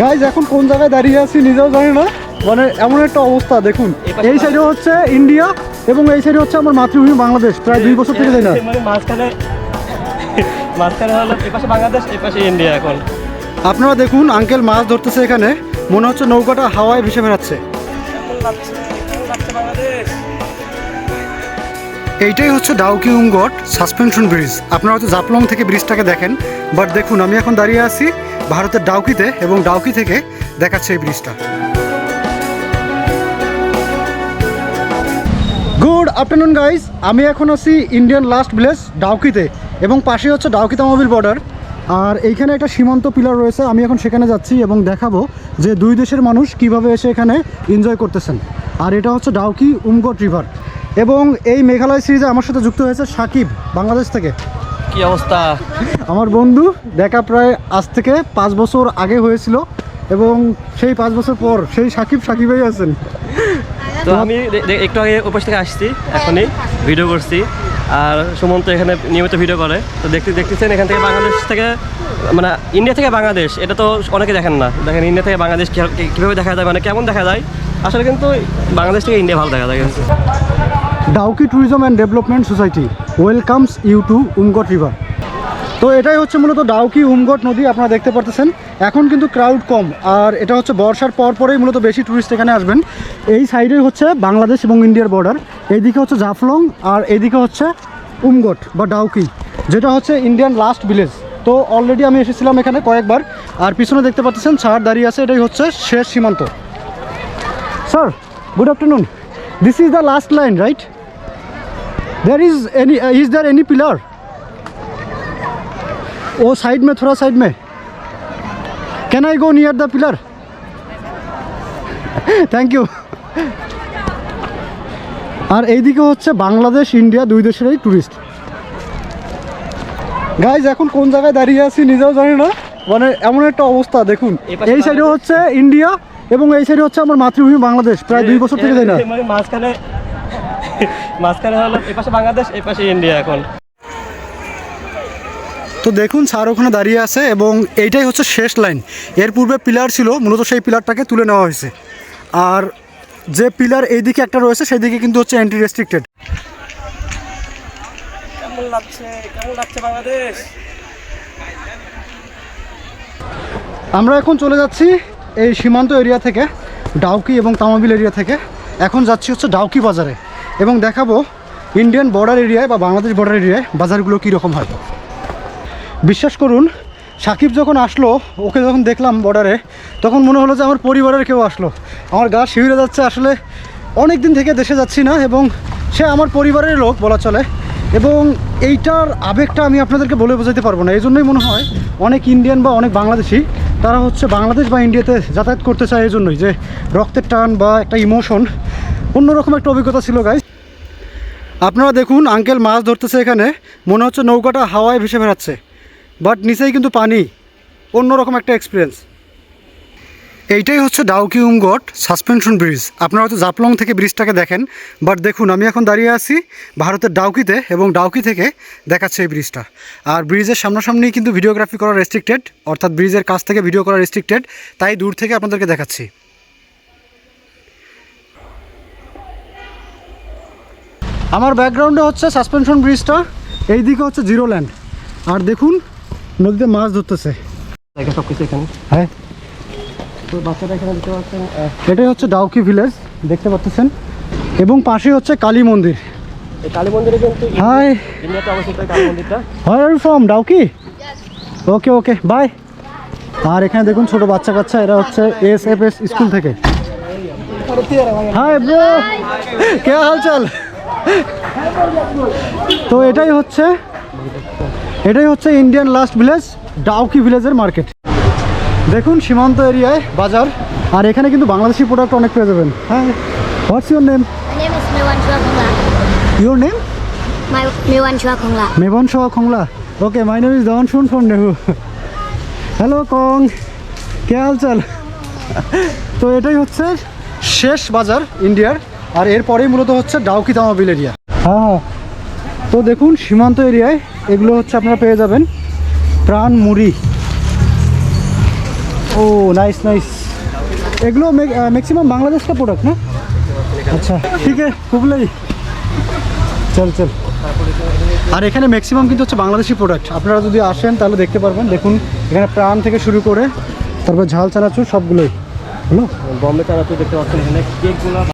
Guys এখন কোন জায়গায় দাঁড়িয়ে আছি নিজেও জানি না। মানে এমন একটা অবস্থা দেখুন। এই সাইডে হচ্ছে ইন্ডিয়া এবং এই সাইডে হচ্ছে আমার মাতৃভূমি বাংলাদেশ প্রায় দুই বছর থেকে না। মাঝখানে মাঝখানে হলো এপাশে বাংলাদেশ এপাশে ইন্ডিয়া এখন। আপনারা দেখুন আঙ্কেল মাছ ধরতেছে এখানে। মনে হচ্ছে নৌকাটা হাওয়ায় ভেসে বেড়াচ্ছে। এইটাই হচ্ছে ডাউকি উমগট সাসপেনশন ব্রিজ আপনারা হয়তো জাপলং থেকে ব্রিজটাকে দেখেন বাট দেখুন আমি এখন দাঁড়িয়ে আছি ভারতের ডাউকিতে এবং ডাউকি থেকে দেখাচ্ছে এই ব্রিজটা। গুড আফটারনুন গাইজ আমি এখন আছি ইন্ডিয়ান লাস্ট ভিলেজ ডাউকিতে এবং পাশে হচ্ছে ডাউকি তামাবিল বর্ডার আর এইখানে একটা সীমান্ত পিলার রয়েছে, আমি এখন সেখানে যাচ্ছি এবং দেখাবো যে দুই দেশের মানুষ কীভাবে এসে এখানে এনজয় করতেছেন। আর এটা হচ্ছে ডাউকি উমগট রিভার এবং এই মেঘালয় সিরিজে আমার সাথে যুক্ত হয়েছে সাকিব, বাংলাদেশ থেকে। কি অবস্থা? আমার বন্ধু দেখা প্রায় আজ থেকে পাঁচ বছর আগে হয়েছিল এবং সেই পাঁচ বছর পর সেই সাকিব সাকিবই আছেন। তো আমি একটু আগে ওপাশ থেকে আসছি এখনই ভিডিও করছি। আর সুমন্ত এখানে নিয়মিত ভিডিও করে। তো দেখতে দেখতেছেন এখান থেকে বাংলাদেশ থেকে মানে ইন্ডিয়া থেকে বাংলাদেশ এটা তো অনেকে দেখেন না। দেখেন ইন্ডিয়া থেকে বাংলাদেশ কীভাবে দেখা যায় মানে কেমন দেখা যায়। আসলে কিন্তু বাংলাদেশ থেকে ইন্ডিয়া ভালো দেখা যায় কিন্তু। Dawki tourism and development society welcomes you to Umngot river তো এটাই হচ্ছে মূলত ডাউকি উমগট নদী, আপনারা দেখতে পারতেছেন। এখন কিন্তু ক্রাউড কম, আর এটা হচ্ছে বর্ষার পর পরেই মূলত বেশি ট্যুরিস্ট এখানে আসবেন। এই সাইডেই হচ্ছে বাংলাদেশ এবং ইন্ডিয়ার বর্ডার এইদিকে হচ্ছে জাফলং আর এইদিকে হচ্ছে উমগট বা ডাউকি যেটা হচ্ছে ইন্ডিয়ান লাস্ট ভিলেজ তো অলরেডি আমি এসেছিলাম এখানে কয়েকবার, আর পিছনে দেখতে পাচ্ছেন ছাড় দাঁড়িয়ে আছে, এটাই হচ্ছে শেষ সীমান্ত। Sir good afternoon this is the last line right There is any is there any pillar वो साइड में थोड़ा साइड में can I go near the pillar thank you আর এইদিকে হচ্ছে বাংলাদেশ ইন্ডিয়া দুই দেশেরই ট্যুরিস্ট গাইজ এখন কোন জায়গায় দাঁড়িয়ে আছি নিজেও জানি না মানে এমন একটা অবস্থা দেখুন এই পাশে এই সাইডে বাংলাদেশ। হচ্ছে ইন্ডিয়া এবং এই সাইডে হচ্ছে আমার মাতৃভূমি বাংলাদেশ প্রায় দুই বছর থেকে যাই না মানে মাঝখানে মাঝখানে হলো এপাশে বাংলাদেশ এপাশে ইন্ডিয়া এখন। তো দেখুন স্যার ওখানে দাঁড়িয়ে আছে এবং এইটাই হচ্ছে শেষ লাইন। এর পূর্বে পিলার ছিল মূলত সেই পিলারটাকে তুলে নেওয়া হয়েছে। আর যে পিলার এইদিকে একটা রয়েছে সেই দিকে কিন্তু হচ্ছে অ্যান্টি রেস্ট্রিক্টেড কেমন লাগছে? কেমন লাগছে বাংলাদেশ? আমরা এখন চলে যাচ্ছি এই সীমান্ত এরিয়া থেকে ডাউকি এবং তামাবিল এরিয়া থেকে। এখন যাচ্ছি হচ্ছে ডাউকি বাজারে। এবং দেখাবো ইন্ডিয়ান বর্ডার এরিয়ায় বা বাংলাদেশ বর্ডার এরিয়ায় বাজারগুলো কীরকম হয়। বিশ্বাস করুন, সাকিব যখন আসলো, ওকে যখন দেখলাম বর্ডারে তখন মনে হলো যে আমার পরিবারের কেউ আসলো। আমার গা শিউরে যাচ্ছে আসলে অনেক দিন থেকে দেশে যাচ্ছি না এবং সে আমার পরিবারের লোক বলা চলে। এবং এইটার আবেগটা আমি আপনাদেরকে বলে বোঝাতে পারব না। এই জন্যই মনে হয় অনেক ইন্ডিয়ান বা অনেক বাংলাদেশি, তারা হচ্ছে বাংলাদেশ বা ইন্ডিয়াতে যাতায়াত করতে চায় এই জন্যই যে রক্তের টান বা একটা ইমোশন অন্যরকম একটা অভিজ্ঞতা ছিল গাই আপনারা দেখুন, আঙ্কেল মাছ ধরতেছে এখানে। মনে হচ্ছে নৌকাটা হাওয়ায় ভেসে বেড়াচ্ছে। বাট নিচেই কিন্তু পানি। অন্যরকম একটা এক্সপিরিয়েন্স এইটাই হচ্ছে ডাউকি উমগট সাসপেনশন ব্রিজ। আপনারা হয়তো জাপলং থেকে ব্রিজটাকে দেখেন। বাট দেখুন, আমি এখন দাঁড়িয়ে আছি ভারতের ডাউকিতে এবং ডাউকি থেকে দেখাচ্ছে এই ব্রিজটা। আর ব্রিজের সামনাসামনি কিন্তু ভিডিওগ্রাফি করা রেস্ট্রিক্টেড অর্থাৎ ব্রিজের কাছ থেকে ভিডিও করা রেস্ট্রিক্টেড তাই দূর থেকে আপনাদেরকে দেখাচ্ছি। আমার ব্যাকগ্রাউন্ডে হচ্ছে সাসপেনশন ব্রিজটা এই দিকে হচ্ছে জিরো ল্যান্ড আর দেখুন নদীতে মাছ ধরতেছে। সব কিছু এখানে? হ্যাঁ। বাচ্চারা এখানে দেখতে পাচ্ছেন এটাই হচ্ছে ডাউকি ভিলেজ দেখতে পাচ্ছেন এবং পাশে হচ্ছে কালী মন্দির। কালী মন্দিরে কিন্তু হাই ইন্ডিয়াতে অবস্থিত কালী মন্দিরটা। Hi R from Dawki okay okay bye আর এখানে দেখুন ছোট বাচ্চা কাচ্চা এরা হচ্ছে এস এফ এস স্কুল থেকে। হাই ব্রো কে হালচাল তো এটাই হচ্ছে এটাই হচ্ছে ইন্ডিয়ান লাস্ট ভিলেজ ডাউকি ভিলেজের মার্কেট দেখুন সীমান্ত এরিয়ায় বাজার আর এখানে কিন্তু বাংলাদেশি প্রোডাক্ট অনেক পেয়ে যাবেন। হ্যাঁ what's your name. Your name. মেবন সহ খংলা ওকে মাই নেম ইজ দমন শুন ফ্রম নেহু হ্যালো কং কে হালচাল তো এটাই হচ্ছে শেষ বাজার ইন্ডিয়ার আর এরপরেই মূলত হচ্ছে ডাউকি তামাবিল এরিয়া হ্যাঁ হ্যাঁ তো দেখুন সীমান্ত এরিয়ায় এগুলো হচ্ছে আপনারা পেয়ে যাবেন প্রাণ মুড়ি ও নাইস নাইস এগুলো ম্যাক্সিমাম বাংলাদেশ का प्रोडक्ट ना আচ্ছা ঠিক আছে খুবলাই চল চল আর এখানে ম্যাক্সিমাম কিন্তু হচ্ছে বাংলাদেশি প্রোডাক্ট আপনারা যদি আসেন তাহলে দেখতে পারবেন দেখুন এখানে প্রাণ থেকে শুরু করে তারপর ঝাল চানাচুর সবগুলোই হলো বম্বে চানাচুর দেখতে পাচ্ছেন এখানে কেকগুলো